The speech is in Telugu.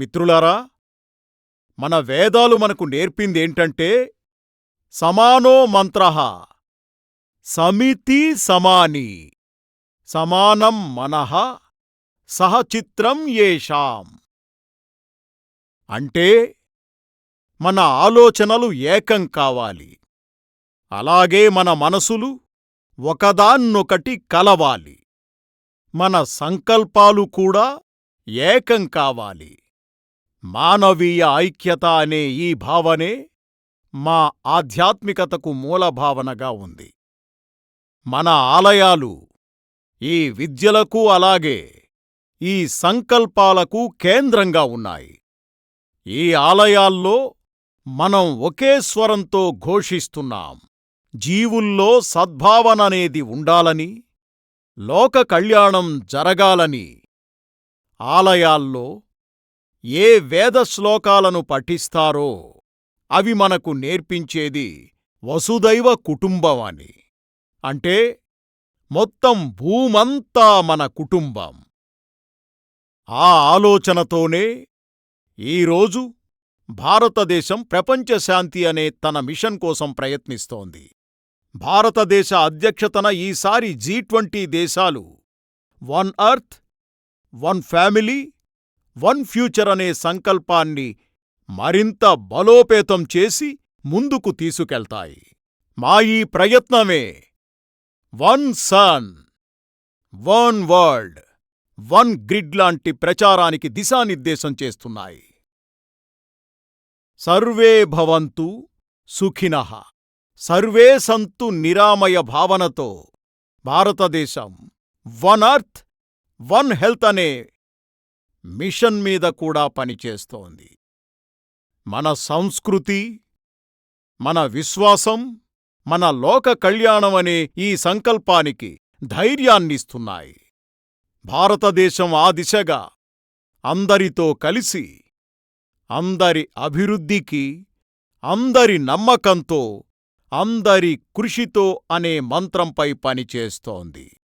మిత్రులారా మన వేదాలు మనకు నేర్పిందేంటంటే సమానో మంత్రః సమితి సమాని సమానం మనః సహ చిత్రం యేషాం అంటే మన ఆలోచనలు ఏకం కావాలి. అలాగే మన మనసులు ఒకదాన్నొకటి కలవాలి. మన సంకల్పాలు కూడా ఏకం కావాలి. మానవీయ ఐక్యత అనే ఈ భావనే మా ఆధ్యాత్మికతకు మూలభావనగా ఉంది. మన ఆలయాలు ఈ విద్యలకు అలాగే ఈ సంకల్పాలకు కేంద్రంగా ఉన్నాయి. ఈ ఆలయాల్లో మనం ఒకే స్వరంతో ఘోషిస్తున్నాం. జీవుల్లో సద్భావననేది ఉండాలని లోక కళ్యాణం జరగాలని ఆలయాల్లో ఏ వేద శ్లోకాలను పఠిస్తారో అవి మనకు నేర్పించేది వసుదైవ కుటుంబమని అంటే మొత్తం భూమంతా మన కుటుంబం. ఆ ఆలోచనతోనే ఈరోజు భారతదేశం ప్రపంచ శాంతి అనే తన మిషన్ కోసం ప్రయత్నిస్తోంది. భారతదేశ అధ్యక్షతన ఈసారి జీ ట్వంటీ దేశాలు one earth one family one future అనే సంకల్పాన్ని మరింత బలోపేతం చేసి ముందుకు తీసుకెళ్తాయి. మా ఈ ప్రయత్నమే. One sun one world one grid లాంటి ప్రచారానికి దిశానిర్దేశం చేస్తున్నాయి. సర్వే భవంతు సుఖినః. సర్వే సంతు నిరామయ భావనతో భారతదేశం వన్ అర్త్ వన్ హెల్త్ అనే మిషన్ మీద కూడా పనిచేస్తోంది మన సంస్కృతి మన విశ్వాసం మన లోక కళ్యాణం అనే ఈ సంకల్పానికి ధైర్యాన్నిస్తున్నాయి. భారతదేశం ఆ దిశగా అందరితో కలిసి అందరి అభివృద్ధికి అందరి నమ్మకంతో అందరి కృషితో అనే మంత్రంపై పనిచేస్తోంది.